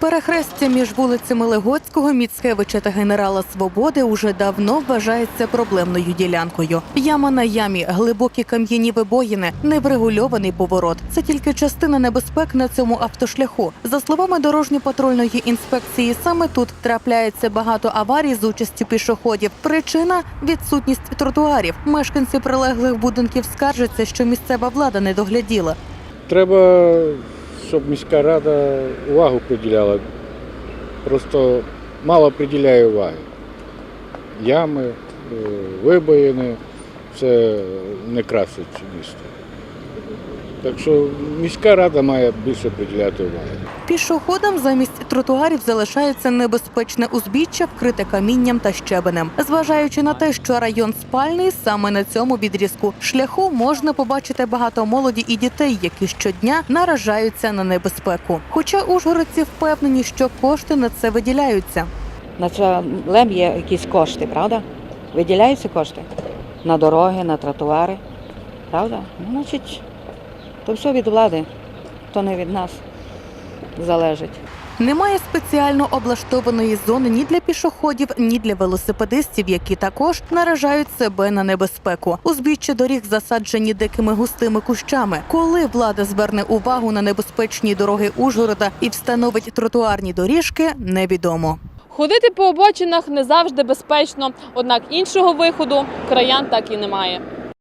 Перехрестя між вулицями Легоцького, Міцкевича та генерала Свободи уже давно вважається проблемною ділянкою. Яма на ямі, глибокі кам'яні вибоїни, неврегульований поворот. Це тільки частина небезпек на цьому автошляху. За словами дорожньо-патрульної інспекції, саме тут трапляється багато аварій з участю пішоходів. Причина відсутність тротуарів. Мешканці прилеглих будинків скаржаться, що місцева влада не догляділа. Треба, щоб міська рада увагу приділяла. Просто мало приділяє уваги. Ями, е, вибоїни, це не красить місто. Так що міська рада має більше приділяти уваги. Пішоходам замість тротуарів залишається небезпечне узбіччя, вкрите камінням та щебенем. Зважаючи на те, що район спальний, саме на цьому відрізку шляху можна побачити багато молоді і дітей, які щодня наражаються на небезпеку. Хоча ужгородці впевнені, що кошти на це виділяються. На це лем є якісь кошти, правда? Виділяються кошти на дороги, на тротуари. Правда? Ну, значить, то все від влади, то не від нас залежить. Немає спеціально облаштованої зони ні для пішоходів, ні для велосипедистів, які також наражають себе на небезпеку. Узбіччя доріг засаджені дикими густими кущами. Коли влада зверне увагу на небезпечні дороги Ужгорода і встановить тротуарні доріжки, невідомо. Ходити по обочинах не завжди безпечно, однак іншого виходу краян так і немає.